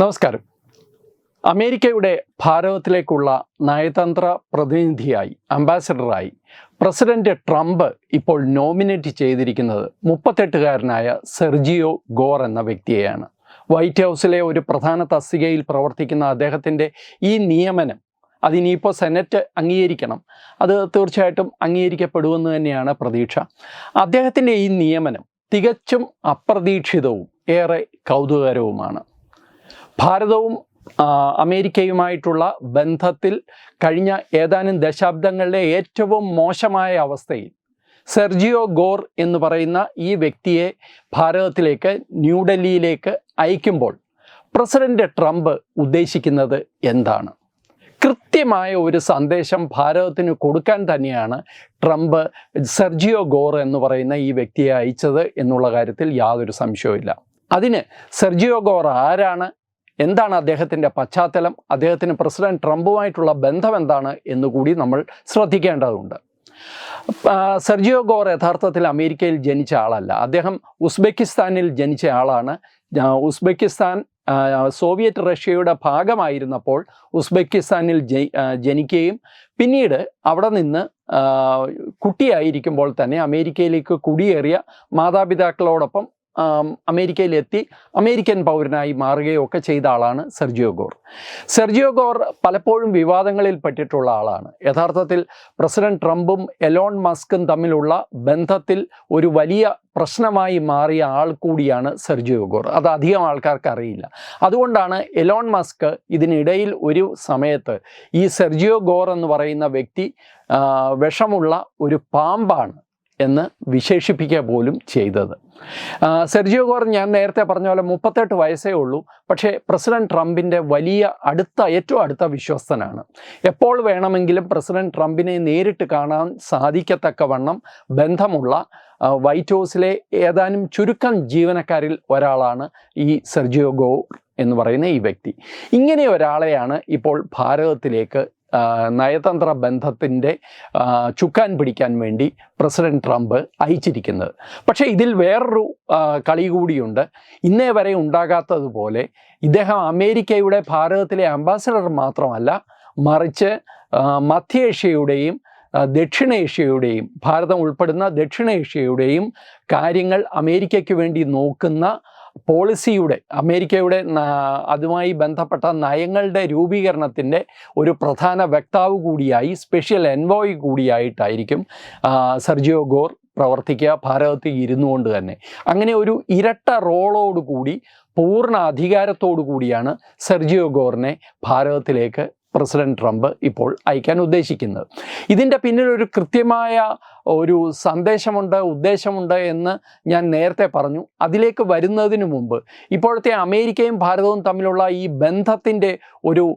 നമസ്കാരം. അമേരിക്കയുടെ ഭാരതത്തിലേക്കുള്ള നയതന്ത്ര പ്രതിനിധിയായി അംബാസഡറായി പ്രസിഡന്റ് ട്രംപ് ഇപ്പോൾ നോമിനേറ്റ് ചെയ്തിരിക്കുന്നത് മുപ്പത്തെട്ടുകാരനായ സെർജിയോ ഗോർ എന്ന വ്യക്തിയെയാണ്. വൈറ്റ് ഹൗസിലെ ഒരു പ്രധാന തസ്തികയിൽ പ്രവർത്തിക്കുന്ന അദ്ദേഹത്തിന്റെ ഈ നിയമനം അതിനിപ്പോൾ സെനറ്റ് അംഗീകരിക്കണം. അത് തീർച്ചയായിട്ടും അംഗീകരിക്കപ്പെടുമെന്ന് തന്നെയാണ് പ്രതീക്ഷ. അദ്ദേഹത്തിന്റെ ഈ നിയമനം തികച്ചും അപ്രതീക്ഷിതവും ഏറെ കൗതുകകരവുമാണ്. ഭാരതവും അമേരിക്കയുമായിട്ടുള്ള ബന്ധത്തിൽ കഴിഞ്ഞ ഏതാനും ദശാബ്ദങ്ങളിലെ ഏറ്റവും മോശമായ അവസ്ഥയിൽ സെർജിയോ ഗോർ എന്ന് പറയുന്ന ഈ വ്യക്തിയെ ഭാരതത്തിലേക്ക് ന്യൂഡൽഹിയിലേക്ക് അയക്കുമ്പോൾ പ്രസിഡന്റ് ട്രംപ് ഉദ്ദേശിക്കുന്നത് എന്താണ്? കൃത്യമായ ഒരു സന്ദേശം ഭാരതത്തിന് കൊടുക്കാൻ തന്നെയാണ് ട്രംപ് സെർജിയോ ഗോർ എന്ന് പറയുന്ന ഈ വ്യക്തിയെ അയച്ചത് എന്നുള്ള കാര്യത്തിൽ യാതൊരു സംശയവുമില്ല. അതിന് സെർജിയോ ഗോർ ആരാണ്? എന്താണ് അദ്ദേഹത്തിന്റെ പശ്ചാത്തലം? അദ്ദേഹത്തിന് പ്രസിഡന്റ് ട്രംപുമായിട്ടുള്ള ബന്ധം എന്താണ് എന്നുകൂടി നമ്മൾ ശ്രദ്ധിക്കേണ്ടതുണ്ട്. സെർജിയോ ഗോർ യഥാർത്ഥത്തിൽ അമേരിക്കയിൽ ജനിച്ച ആളല്ല. അദ്ദേഹം ഉസ്ബെക്കിസ്ഥാനിൽ ജനിച്ച ആളാണ്. ഉസ്ബെക്കിസ്ഥാൻ സോവിയറ്റ് റഷ്യയുടെ ഭാഗമായിരുന്നപ്പോൾ ഉസ്ബെക്കിസ്ഥാനിൽ ജനിക്കുകയും പിന്നീട് അവിടെ നിന്ന് കുട്ടിയായിരിക്കുമ്പോൾ തന്നെ അമേരിക്കയിലേക്ക് കുടിയേറിയ മാതാപിതാക്കളോടൊപ്പം അമേരിക്കയിലെത്തി അമേരിക്കൻ പൗരനായി മാറുകയോ ഒക്കെ ചെയ്ത ആളാണ് സെർജിയോ ഗോർ. സെർജിയോ ഗോർ പലപ്പോഴും വിവാദങ്ങളിൽ പെട്ടിട്ടുള്ള ആളാണ്. യഥാർത്ഥത്തിൽ പ്രസിഡന്റ് ട്രംപും എലോൺ മസ്കും തമ്മിലുള്ള ബന്ധത്തിൽ ഒരു വലിയ പ്രശ്നമായി മാറിയ ആൾ കൂടിയാണ് സെർജിയോ ഗോർ. അത് അധികം ആൾക്കാർക്ക് അറിയില്ല. അതുകൊണ്ടാണ് എലോൺ മസ്ക് ഇതിനിടയിൽ ഒരു സമയത്ത് ഈ സെർജിയോ ഗോർ എന്ന് പറയുന്ന വ്യക്തി വിഷമുള്ള ഒരു പാമ്പാണ് എന്ന് വിശേഷിപ്പിക്കുക പോലും ചെയ്തത്. സെർജിയോ ഗോർ ഞാൻ നേരത്തെ പറഞ്ഞ പോലെ മുപ്പത്തെട്ട് വയസ്സേ ഉള്ളൂ. പക്ഷേ പ്രസിഡന്റ് ട്രംപിന്റെ വലിയ അടുത്ത ഏറ്റവും അടുത്ത വിശ്വസ്തനാണ്. എപ്പോൾ വേണമെങ്കിലും പ്രസിഡന്റ് ട്രംപിനെ നേരിട്ട് കാണാൻ സാധിക്കത്തക്കവണ്ണം ബന്ധമുള്ള വൈറ്റ് ഹൗസിലെ ഏതാനും ചുരുക്കം ജീവനക്കാരിൽ ഒരാളാണ് ഈ സെർജിയോ ഗോർ എന്ന് പറയുന്ന ഈ വ്യക്തി. ഇങ്ങനെ ഒരാളെയാണ് ഇപ്പോൾ ഭാരതത്തിലേക്ക് നയതന്ത്ര ബന്ധത്തിന്റെ ചുക്കാൻ പിടിക്കാൻ വേണ്ടി പ്രസിഡന്റ് ട്രംപ് അയച്ചിരിക്കുന്നത്. പക്ഷേ ഇതിൽ വേറൊരു കളി കൂടിയുണ്ട്. ഇന്നേ വരെ ഉണ്ടാകാത്തതുപോലെ ഇദ്ദേഹം അമേരിക്കയുടെ ഭാരതത്തിലെ അംബാസഡർ മാത്രമല്ല മറിച്ച് മധ്യേഷ്യയുടെയും ദക്ഷിണേഷ്യയുടെയും ഭാരതം ഉൾപ്പെടുന്ന ദക്ഷിണേഷ്യയുടെയും കാര്യങ്ങൾ അമേരിക്കയ്ക്ക് വേണ്ടി നോക്കുന്ന പോളിസിയുടെ അമേരിക്കയുടെ അതുമായി ബന്ധപ്പെട്ട നയങ്ങളുടെ രൂപീകരണത്തിന്റെ ഒരു പ്രധാന വക്താവ് കൂടിയായി സ്പെഷ്യൽ എൻവോയ് കൂടിയായിട്ടായിരിക്കും സർജിയോ ഗോർ പ്രവർത്തിക്കുക ഭാരതത്തിൽ ഇരുന്നു കൊണ്ട് തന്നെ. അങ്ങനെ ഒരു ഇരട്ട റോളോട് കൂടി പൂർണ അധികാരത്തോടു കൂടിയാണ് സെർജിയോ ഗോറിനെ ഭാരതത്തിലേക്ക് പ്രസിഡന്റ് ട്രംപ് ഇപ്പോൾ അയക്കാൻ ഉദ്ദേശിക്കുന്നത്. ഇതിന്റെ പിന്നിൽ ഒരു കൃത്യമായ ഒരു സന്ദേശമുണ്ട് ഉദ്ദേശമുണ്ട് എന്ന് ഞാൻ നേരത്തെ പറഞ്ഞു. അതിലേക്ക് വരുന്നതിന് മുമ്പ് ഇപ്പോഴത്തെ അമേരിക്കയും ഭാരതവും തമ്മിലുള്ള ഈ ബന്ധത്തിന്റെ ഒരു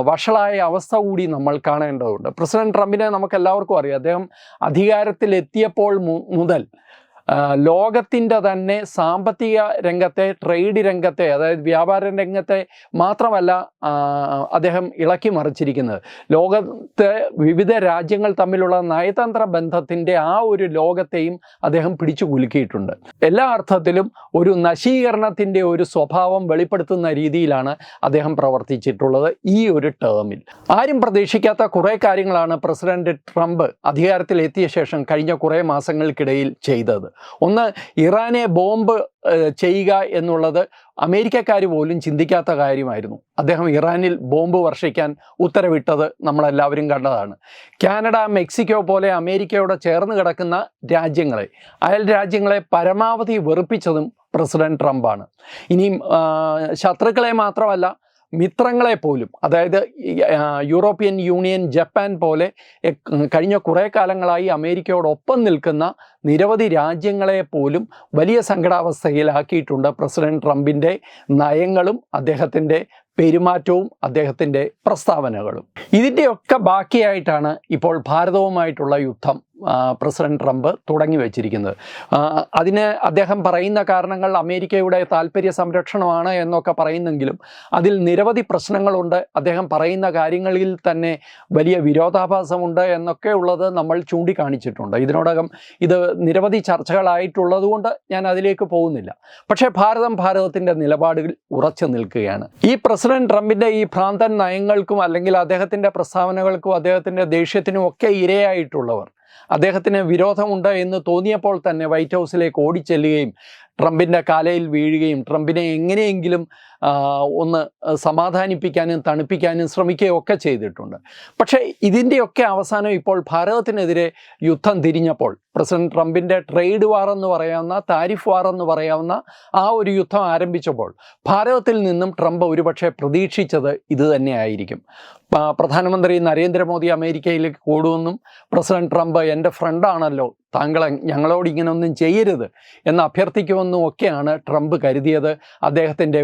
വഷളായ അവസ്ഥ കൂടി നമ്മൾ കാണേണ്ടതുണ്ട്. പ്രസിഡന്റ് ട്രംപിനെ നമുക്ക് എല്ലാവർക്കും അറിയാം. അദ്ദേഹം അധികാരത്തിലെത്തിയപ്പോൾ മുതൽ ലോകത്തിന്റെ തന്നെ സാമ്പത്തിക രംഗത്തെ ട്രേഡ് രംഗത്തെ അതായത് വ്യാപാര രംഗത്തെ മാത്രമല്ല അദ്ദേഹം ഇളക്കി മറിച്ചിരിക്കുന്നത്. ലോകത്തെ വിവിധ രാജ്യങ്ങൾ തമ്മിലുള്ള നയതന്ത്ര ബന്ധത്തിന്റെ ആ ഒരു ലോകത്തെയും അദ്ദേഹം പിടിച്ചു കുലുക്കിയിട്ടുണ്ട്. എല്ലാ അർത്ഥത്തിലും ഒരു നശീകരണത്തിന്റെ ഒരു സ്വഭാവം വെളിപ്പെടുത്തുന്ന രീതിയിലാണ് അദ്ദേഹം പ്രവർത്തിച്ചിട്ടുള്ളത് ഈ ഒരു ടേമിൽ ആരും പ്രതീക്ഷിക്കാത്ത കുറേ കാര്യങ്ങളാണ് പ്രസിഡന്റ് ട്രംപ് അധികാരത്തിലെത്തിയ ശേഷം കഴിഞ്ഞ കുറേ മാസങ്ങൾക്കിടയിൽ ചെയ്തത്. ഒന്ന് ഇറാനെ ബോംബ് ചെയ്യുക എന്നുള്ളത് അമേരിക്കക്കാർ പോലും ചിന്തിക്കാത്ത കാര്യമായിരുന്നു. അദ്ദേഹം ഇറാനിൽ ബോംബ് വർഷിക്കാൻ ഉത്തരവിട്ടത് നമ്മളെല്ലാവരും കണ്ടതാണ്. കാനഡ മെക്സിക്കോ പോലെ അമേരിക്കയോട് ചേർന്ന് കിടക്കുന്ന രാജ്യങ്ങളെ അയൽ രാജ്യങ്ങളെ പരമാവധി വെറുപ്പിച്ചതും പ്രസിഡന്റ് ട്രംപാണ്. ഇനിയും ശത്രുക്കളെ മാത്രമല്ല മിത്രങ്ങളെ പോലും അതായത് യൂറോപ്യൻ യൂണിയൻ ജപ്പാൻ പോലെ കഴിഞ്ഞ കുറേ കാലങ്ങളായി അമേരിക്കയോടൊപ്പം നിൽക്കുന്ന നിരവധി രാജ്യങ്ങളെ പോലും വലിയ സങ്കടാവസ്ഥയിലാക്കിയിട്ടുണ്ട്. പ്രസിഡന്റ് ട്രംപിന്റെ നയങ്ങളും അദ്ദേഹത്തിന്റെ പെരുമാറ്റവും അദ്ദേഹത്തിന്റെ പ്രസ്താവനകളും. ഇതിന്റെയൊക്കെ ബാക്കിയായിട്ടാണ് ഇപ്പോൾ ഭാരതവുമായിട്ടുള്ള യുദ്ധം. പ്രസിഡന്റ് ട്രംപ് തുടങ്ങി വെച്ചിരിക്കുന്നത്. അതിന് അദ്ദേഹം പറയുന്ന കാരണങ്ങൾ അമേരിക്കയുടെ താല്പര്യ സംരക്ഷണമാണ് എന്നൊക്കെ പറയുന്നെങ്കിലും അതിൽ നിരവധി പ്രശ്നങ്ങളുണ്ട്. അദ്ദേഹം പറയുന്ന കാര്യങ്ങളിൽ തന്നെ വലിയ വിരോധാഭാസമുണ്ട് എന്നൊക്കെ ഉള്ളത് നമ്മൾ ചൂണ്ടിക്കാണിച്ചിട്ടുണ്ട്. ഇതിനോടകം ഇത് നിരവധി ചർച്ചകളായിട്ടുള്ളതുകൊണ്ട് ഞാൻ അതിലേക്ക് പോകുന്നില്ല. പക്ഷേ ഭാരതം ഭാരതത്തിന്റെ നിലപാടുകൾ ഉറച്ചു നിൽക്കുകയാണ്. ഈ പ്രസിഡന്റ് ട്രംപിന്റെ ഈ ഭ്രാന്തൻ നയങ്ങൾക്കും അല്ലെങ്കിൽ അദ്ദേഹത്തിന്റെ പ്രസ്താവനകൾക്കും അദ്ദേഹത്തിന്റെ ദേഷ്യത്തിനും ഒക്കെ ഇരയായിട്ടുള്ളവർ അദ്ദേഹത്തിന് വിരോധമുണ്ട് എന്ന് തോന്നിയപ്പോൾ തന്നെ വൈറ്റ് ഹൗസിലേക്ക് ഓടിച്ചെല്ലുകയും ട്രംപിന്റെ കാലയിൽ വീഴുകയും ട്രംപിനെ എങ്ങനെയെങ്കിലും ഒന്ന് സമാധാനിപ്പിക്കാനും തണുപ്പിക്കാനും ശ്രമിക്കുകയും ഒക്കെ ചെയ്തിട്ടുണ്ട്. പക്ഷേ ഇതിന്റെയൊക്കെ അവസാനം ഇപ്പോൾ ഭാരതത്തിനെതിരെ യുദ്ധം തിരിഞ്ഞപ്പോൾ പ്രസിഡന്റ് ട്രംപിന്റെ ട്രേഡ് വാർ എന്ന് പറയാവുന്ന താരിഫ് വാർ എന്ന് പറയാവുന്ന ആ ഒരു യുദ്ധം ആരംഭിച്ചപ്പോൾ ഭാരതത്തിൽ നിന്നും ട്രംപ് ഒരുപക്ഷെ പ്രതീക്ഷിച്ചത് ഇത് തന്നെയായിരിക്കും. പ്രധാനമന്ത്രി നരേന്ദ്രമോദി അമേരിക്കയിലേക്ക് കൂടുമെന്നും പ്രസിഡന്റ് ട്രംപ് എന്റെ ഫ്രണ്ടാണല്ലോ താങ്കൾ ഞങ്ങളോട് ഇങ്ങനൊന്നും ചെയ്യരുത് എന്ന് അഭ്യർത്ഥിക്കുമെന്നും ഒക്കെയാണ് ട്രംപ് കരുതിയത്. അദ്ദേഹത്തിന്റെ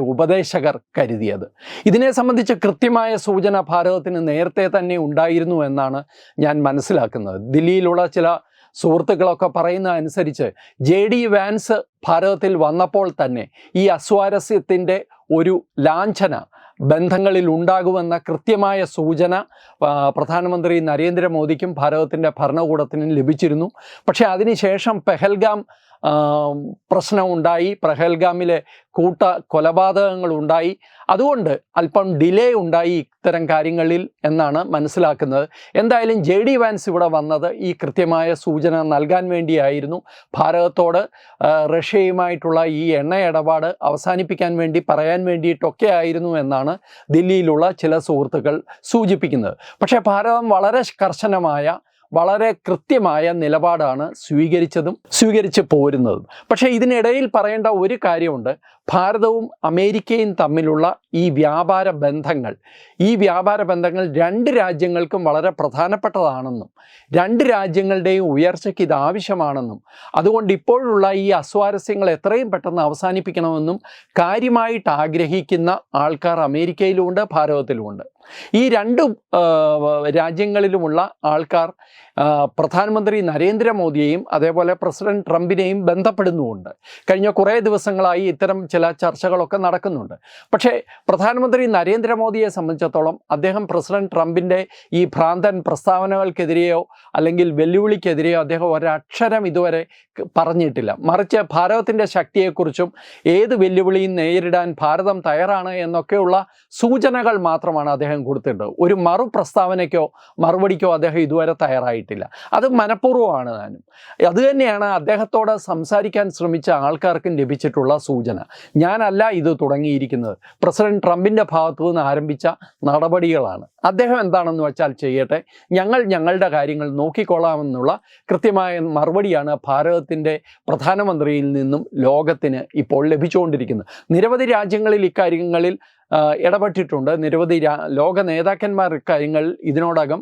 ഉപദേശകർ കരുതിയത്. ഇതിനെ സംബന്ധിച്ച് കൃത്യമായ സൂചന ഭാരതത്തിന് നേരത്തെ തന്നെ ഉണ്ടായിരുന്നു എന്നാണ് ഞാൻ മനസ്സിലാക്കുന്നത്. ദില്ലിയിലുള്ള ചില സുഹൃത്തുക്കളൊക്കെ പറയുന്ന അനുസരിച്ച് ജെ ഡി വാൻസ് ഭാരതത്തിൽ വന്നപ്പോൾ തന്നെ ഈ അസ്വാരസ്യത്തിന്റെ ഒരു ലാഞ്ചന ബന്ധങ്ങളിൽ ഉണ്ടാകുമെന്ന കൃത്യമായ സൂചന പ്രധാനമന്ത്രി നരേന്ദ്രമോദിക്കും ഭാരതത്തിന്റെ ഭരണകൂടത്തിനും ലഭിച്ചിരുന്നു. പക്ഷേ അതിനുശേഷം പെഹൽഗാം പ്രശ്നമുണ്ടായി. പെഹൽഗാമിലെ കൂട്ട കൊലപാതകങ്ങൾ ഉണ്ടായി. അതുകൊണ്ട് അല്പം ഡിലേ ഉണ്ടായി ഇത്തരം കാര്യങ്ങളിൽ എന്നാണ് മനസ്സിലാക്കുന്നത്. എന്തായാലും ജെ ഡി വാൻസ് ഇവിടെ വന്നത് ഈ കൃത്യമായ സൂചന നൽകാൻ വേണ്ടിയായിരുന്നു. ഭാരതത്തോട് ആ, റഷ്യയുമായിട്ടുള്ള ഈ എണ്ണ ഇടപാട് അവസാനിപ്പിക്കാൻ വേണ്ടി പറയാൻ വേണ്ടിയിട്ടൊക്കെ ആയിരുന്നു എന്നാണ് ദില്ലിയിലുള്ള ചില സുഹൃത്തുക്കൾ സൂചിപ്പിക്കുന്നത്. പക്ഷേ ഭാരതം വളരെ കർശനമായ വളരെ കൃത്യമായ നിലപാടാണ് സ്വീകരിച്ചതും സ്വീകരിച്ച് പോരുന്നതും. പക്ഷേ ഇതിനിടയിൽ പറയേണ്ട ഒരു കാര്യമുണ്ട്. ഭാരതവും അമേരിക്കയും തമ്മിലുള്ള ഈ വ്യാപാര ബന്ധങ്ങൾ ഈ വ്യാപാര ബന്ധങ്ങൾ രണ്ട് രാജ്യങ്ങൾക്കും വളരെ പ്രധാനപ്പെട്ടതാണെന്നും രണ്ട് രാജ്യങ്ങളുടെയും ഉയർച്ചയ്ക്ക് ഇത് ആവശ്യമാണെന്നും അതുകൊണ്ട് ഇപ്പോഴുള്ള ഈ അസ്വാരസ്യങ്ങൾ എത്രയും പെട്ടെന്ന് അവസാനിപ്പിക്കണമെന്നും കാര്യമായിട്ട് ആഗ്രഹിക്കുന്ന ആൾക്കാർ അമേരിക്കയിലുമുണ്ട് ഭാരതത്തിലുമുണ്ട്. ഈ രണ്ട് രാജ്യങ്ങളിലുമുള്ള ആൾക്കാർ പ്രധാനമന്ത്രി നരേന്ദ്രമോദിയെയും അതേപോലെ പ്രസിഡന്റ് ട്രംപിനെയും ബന്ധപ്പെടുന്നുമുണ്ട്. കഴിഞ്ഞ കുറേ ദിവസങ്ങളായി ഇത്തരം ചില ചർച്ചകളൊക്കെ നടക്കുന്നുണ്ട്. പക്ഷേ പ്രധാനമന്ത്രി നരേന്ദ്രമോദിയെ സംബന്ധിച്ചിടത്തോളം അദ്ദേഹം പ്രസിഡന്റ് ട്രംപിന്റെ ഈ ഭ്രാന്തൻ പ്രസ്താവനകൾക്കെതിരെയോ അല്ലെങ്കിൽ വെല്ലുവിളിക്കെതിരെയോ അദ്ദേഹം ഒരക്ഷരം ഇതുവരെ പറഞ്ഞിട്ടില്ല. മറിച്ച് ഭാരതത്തിന്റെ ശക്തിയെക്കുറിച്ചും ഏത് വെല്ലുവിളിയും നേരിടാൻ ഭാരതം തയ്യാറാണ് എന്നൊക്കെയുള്ള സൂചനകൾ മാത്രമാണ് അദ്ദേഹം കൊടുത്തിട്ടുള്ളത് ഒരു മറു പ്രസ്താവനയ്ക്കോ മറുപടിക്കോ അദ്ദേഹം ഇതുവരെ തയ്യാറായിട്ടില്ല. അത് മനഃപൂർവമാണ് താനും. അത് തന്നെയാണ് അദ്ദേഹത്തോട് സംസാരിക്കാൻ ശ്രമിച്ച ആൾക്കാർക്കും ലഭിച്ചിട്ടുള്ള സൂചന. ഞാനല്ല ഇത് തുടങ്ങിയിരിക്കുന്നത്. പ്രസിഡന്റ് ട്രംപിന്റെ ഭാഗത്തു നിന്ന് ആരംഭിച്ച നടപടികളാണ്. അദ്ദേഹം എന്താണെന്ന് വെച്ചാൽ ചെയ്യട്ടെ ഞങ്ങൾ ഞങ്ങളുടെ കാര്യങ്ങൾ നോക്കിക്കൊള്ളാമെന്നുള്ള കൃത്യമായ മറുപടിയാണ് ഭാരതത്തിന്റെ പ്രധാനമന്ത്രിയിൽ നിന്നും ലോകത്തിന് ഇപ്പോൾ ലഭിച്ചുകൊണ്ടിരിക്കുന്നത്. നിരവധി രാജ്യങ്ങളിൽ ഇക്കാര്യങ്ങളിൽ ഇടപെട്ടിട്ടുണ്ട്. നിരവധി ലോക നേതാക്കന്മാർ ഇക്കാര്യങ്ങൾ ഇതിനോടകം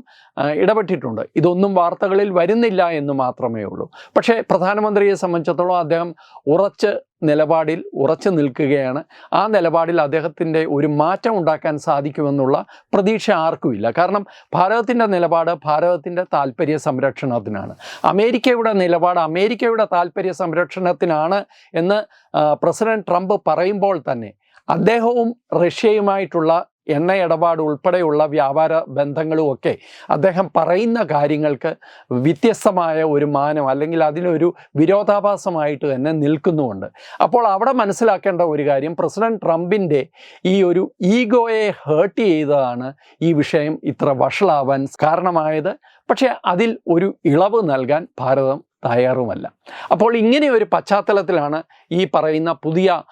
ഇടപെട്ടിട്ടുണ്ട്. ഇതൊന്നും വാർത്തകളിൽ വരുന്നില്ല എന്ന് മാത്രമേ ഉള്ളൂ. പക്ഷേ പ്രധാനമന്ത്രിയെ സംബന്ധിച്ചിടത്തോളം അദ്ദേഹം ഉറച്ച് നിലപാടിൽ ഉറച്ചു നിൽക്കുകയാണ്. ആ നിലപാടിൽ അദ്ദേഹത്തിന്റെ ഒരു മാറ്റം ഉണ്ടാക്കാൻ സാധിക്കുമെന്നുള്ള പ്രതീക്ഷ ആർക്കുമില്ല കാരണം ഭാരതത്തിന്റെ നിലപാട് ഭാരതത്തിന്റെ താല്പര്യ സംരക്ഷണത്തിനാണ്. അമേരിക്കയുടെ നിലപാട് അമേരിക്കയുടെ താല്പര്യ സംരക്ഷണത്തിനാണ് എന്ന് പ്രസിഡന്റ് ട്രംപ് പറയുമ്പോൾ തന്നെ അദ്ദേഹവും റഷ്യയുമായിട്ടുള്ള എണ്ണ ഇടപാട് ഉൾപ്പെടെയുള്ള വ്യാപാര ബന്ധങ്ങളുമൊക്കെ അദ്ദേഹം പറയുന്ന കാര്യങ്ങൾക്ക് വ്യത്യസ്തമായ ഒരു മാനം അല്ലെങ്കിൽ അതിനൊരു വിരോധാഭാസമായിട്ട് തന്നെ നിൽക്കുന്നുമുണ്ട്. അപ്പോൾ അവിടെ മനസ്സിലാക്കേണ്ട ഒരു കാര്യം പ്രസിഡന്റ് ട്രംപിന്റെ ഈ ഒരു ഈഗോയെ ഹേർട്ട് ചെയ്തതാണ് ഈ വിഷയം ഇത്ര വഷളാവാൻ കാരണമായത്. പക്ഷേ അതിൽ ഒരു ഇളവ് നൽകാൻ ഭാരതം തയ്യാറുമല്ല. അപ്പോൾ ഇങ്ങനെ ഒരു പശ്ചാത്തലത്തിലാണ് ഈ പറയുന്ന പുതിയ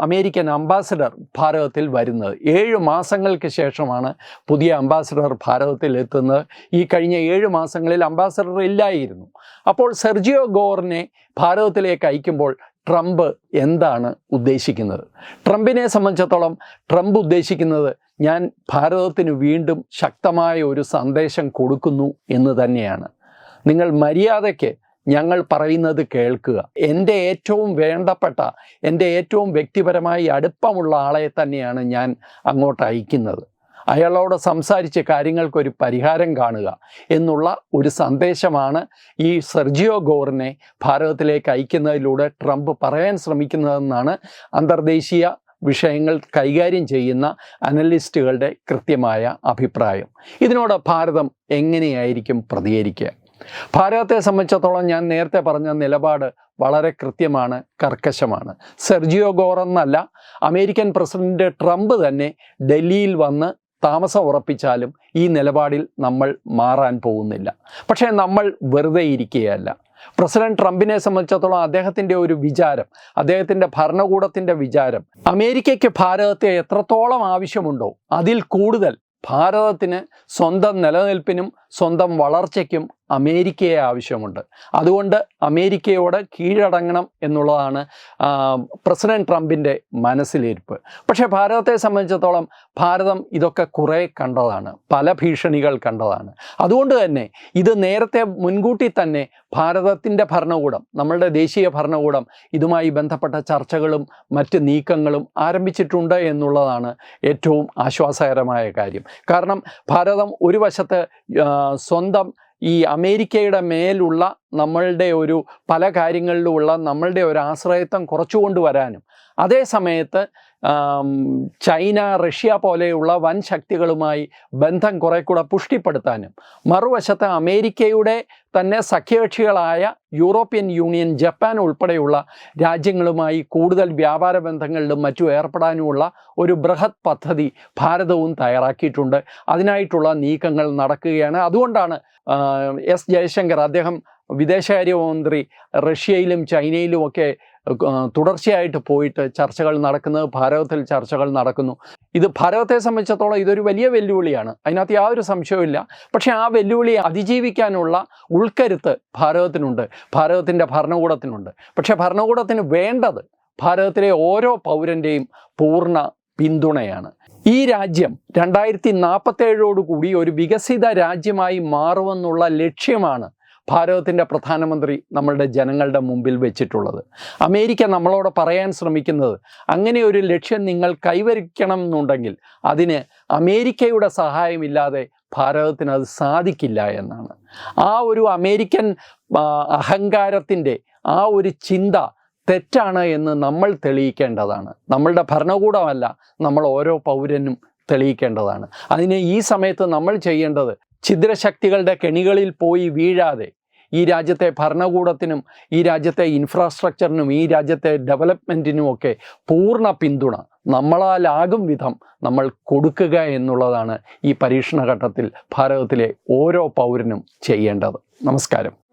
അമേരിക്കൻ അംബാസഡർ ഭാരതത്തിൽ വരുന്നത്. ഏഴ് മാസങ്ങൾക്ക് ശേഷമാണ് പുതിയ അംബാസഡർ ഭാരതത്തിൽ എത്തുന്നത്. ഈ കഴിഞ്ഞ ഏഴ് മാസങ്ങളിൽ അംബാസഡർ ഇല്ലായിരുന്നു. അപ്പോൾ സെർജിയോ ഗോറിനെ ഭാരതത്തിലേക്ക് അയക്കുമ്പോൾ ട്രംപ് എന്താണ് ഉദ്ദേശിക്കുന്നത്? ട്രംപിനെ സംബന്ധിച്ചിടത്തോളം ട്രംപ് ഉദ്ദേശിക്കുന്നത് ഞാൻ ഭാരതത്തിന് വീണ്ടും ശക്തമായ ഒരു സന്ദേശം കൊടുക്കുന്നു എന്ന് തന്നെയാണ്. നിങ്ങൾ മര്യാദയ്ക്ക് ഞങ്ങൾ പറയുന്നത് കേൾക്കുക. എന്റെ ഏറ്റവും വേണ്ടപ്പെട്ട എന്റെ ഏറ്റവും വ്യക്തിപരമായി അടുപ്പമുള്ള ആളെ തന്നെയാണ് ഞാൻ അങ്ങോട്ട് അയക്കുന്നത്. അയാളോട് സംസാരിച്ച് കാര്യങ്ങൾക്കൊരു പരിഹാരം കാണുക എന്നുള്ള ഒരു സന്ദേശമാണ് ഈ സെർജിയോ ഗോറിനെ ഭാരതത്തിലേക്ക് അയക്കുന്നതിലൂടെ ട്രംപ് പറയാൻ ശ്രമിക്കുന്നതെന്നാണ് അന്തർദേശീയ വിഷയങ്ങൾ കൈകാര്യം ചെയ്യുന്ന അനലിസ്റ്റുകളുടെ കൃത്യമായ അഭിപ്രായം. ഇതിനോട് ഭാരതം എങ്ങനെയായിരിക്കും പ്രതികരിക്കുക? ഭാരതത്തെ സംബന്ധിച്ചിടത്തോളം ഞാൻ നേരത്തെ പറഞ്ഞ നിലപാട് വളരെ കൃത്യമാണ് കർക്കശമാണ്. സെർജിയോ ഗോർ എന്നല്ല അമേരിക്കൻ പ്രസിഡന്റ് ട്രംപ് തന്നെ ഡൽഹിയിൽ വന്ന് താമസം ഉറപ്പിച്ചാലും ഈ നിലപാടിൽ നമ്മൾ മാറാൻ പോകുന്നില്ല. പക്ഷേ നമ്മൾ വെറുതെ ഇരിക്കുകയല്ല. പ്രസിഡന്റ് ട്രംപിനെ സംബന്ധിച്ചിടത്തോളം അദ്ദേഹത്തിന്റെ ഒരു വിചാരം അദ്ദേഹത്തിന്റെ ഭരണകൂടത്തിന്റെ വിചാരം അമേരിക്കയ്ക്ക് ഭാരതത്തെ എത്രത്തോളം ആവശ്യമുണ്ടോ അതിൽ കൂടുതൽ ഭാരതത്തിന് സ്വന്തം നിലനിൽപ്പിനും സ്വന്തം വളർച്ചയ്ക്കും അമേരിക്കയെ ആവശ്യമുണ്ട്. അതുകൊണ്ട് അമേരിക്കയോട് കീഴടങ്ങണം എന്നുള്ളതാണ് പ്രസിഡന്റ് ട്രംപിന്റെ മനസ്സിലിരിപ്പ്. പക്ഷേ ഭാരതത്തെ സംബന്ധിച്ചിടത്തോളം ഭാരതം ഇതൊക്കെ കുറേ കണ്ടതാണ് പല ഭീഷണികൾ കണ്ടതാണ്. അതുകൊണ്ട് തന്നെ ഇത് നേരത്തെ മുൻകൂട്ടി തന്നെ ഭാരതത്തിന്റെ ഭരണകൂടം നമ്മളുടെ ദേശീയ ഭരണകൂടം ഇതുമായി ബന്ധപ്പെട്ട ചർച്ചകളും മറ്റ് നീക്കങ്ങളും ആരംഭിച്ചിട്ടുണ്ട് എന്നുള്ളതാണ് ഏറ്റവും ആശ്വാസകരമായ കാര്യം. കാരണം ഭാരതം ഒരു വശത്ത് സ്വന്തം ഈ അമേരിക്കയുടെ മേലുള്ള നമ്മളുടെ ഒരു പല കാര്യങ്ങളിലുമുള്ള നമ്മളുടെ ഒരു ആശ്രയത്വം കുറച്ചു കൊണ്ടുവരാനും അതേ സമയത്ത് ചൈന റഷ്യ പോലെയുള്ള വൻ ശക്തികളുമായി ബന്ധം കുറെ കൂടെ പുഷ്ടിപ്പെടുത്താനും മറുവശത്ത് അമേരിക്കയുടെ തന്നെ സഖ്യകക്ഷികളായ യൂറോപ്യൻ യൂണിയൻ ജപ്പാൻ ഉൾപ്പെടെയുള്ള രാജ്യങ്ങളുമായി കൂടുതൽ വ്യാപാര ബന്ധങ്ങളിലും മറ്റും ഏർപ്പെടാനുമുള്ള ഒരു ബൃഹത് പദ്ധതി ഭാരതവും തയ്യാറാക്കിയിട്ടുണ്ട്. അതിനായിട്ടുള്ള നീക്കങ്ങൾ നടക്കുകയാണ്. അതുകൊണ്ടാണ് എസ് ജയശങ്കർ അദ്ദേഹം വിദേശകാര്യമന്ത്രി റഷ്യയിലും ചൈനയിലും ഒക്കെ തുടർച്ചയായിട്ട് പോയിട്ട് ചർച്ചകൾ നടക്കുന്നത് ഭാരതത്തിൽ ചർച്ചകൾ നടക്കുന്നു. ഇത് ഭാരതത്തെ സംബന്ധിച്ചിടത്തോളം ഇതൊരു വലിയ വെല്ലുവിളിയാണ്. അതിനകത്ത് യാതൊരു സംശയവുമില്ല പക്ഷേ ആ വെല്ലുവിളിയെ അതിജീവിക്കാനുള്ള ഉൾക്കരുത്ത് ഭാരതത്തിനുണ്ട്. ഭാരതത്തിന്റെ ഭരണകൂടത്തിനുണ്ട്. പക്ഷേ ഭരണകൂടത്തിന് വേണ്ടത് ഭാരതത്തിലെ ഓരോ പൗരന്റെയും പൂർണ പിന്തുണയാണ്. ഈ രാജ്യം രണ്ടായിരത്തി നാൽപ്പത്തേഴോടുകൂടി ഒരു വികസിത രാജ്യമായി മാറുമെന്നുള്ള ലക്ഷ്യമാണ് ഭാരതത്തിന്റെ പ്രധാനമന്ത്രി നമ്മളുടെ ജനങ്ങളുടെ മുമ്പിൽ വെച്ചിട്ടുള്ളത്. അമേരിക്ക നമ്മളോട് പറയാൻ ശ്രമിക്കുന്നത് അങ്ങനെ ഒരു ലക്ഷ്യം നിങ്ങൾ കൈവരിക്കണം എന്നുണ്ടെങ്കിൽ അതിന് അമേരിക്കയുടെ സഹായമില്ലാതെ ഭാരതത്തിന് അത് സാധിക്കില്ല എന്നാണ്. ആ ഒരു അമേരിക്കൻ അഹങ്കാരത്തിന്റെ ആ ഒരു ചിന്ത തെറ്റാണ് എന്ന് നമ്മൾ തെളിയിക്കേണ്ടതാണ്. നമ്മളുടെ ഭരണകൂടമല്ല നമ്മൾ ഓരോ പൗരനും തെളിയിക്കേണ്ടതാണ്. അതിന് ഈ സമയത്ത് നമ്മൾ ചെയ്യേണ്ടത് ഛിദ്രശക്തികളുടെ കെണികളിൽ പോയി വീഴാതെ ഈ രാജ്യത്തെ ഭരണകൂടത്തിനും ഈ രാജ്യത്തെ ഇൻഫ്രാസ്ട്രക്ചറിനും ഈ രാജ്യത്തെ ഡെവലപ്മെന്റിനുമൊക്കെ പൂർണ പിന്തുണ. നമ്മളാലാകും വിധം നമ്മൾ കൊടുക്കുക എന്നുള്ളതാണ് ഈ പരീക്ഷണഘട്ടത്തിൽ ഭാരതത്തിലെ ഓരോ പൗരനും ചെയ്യേണ്ടത്. നമസ്കാരം.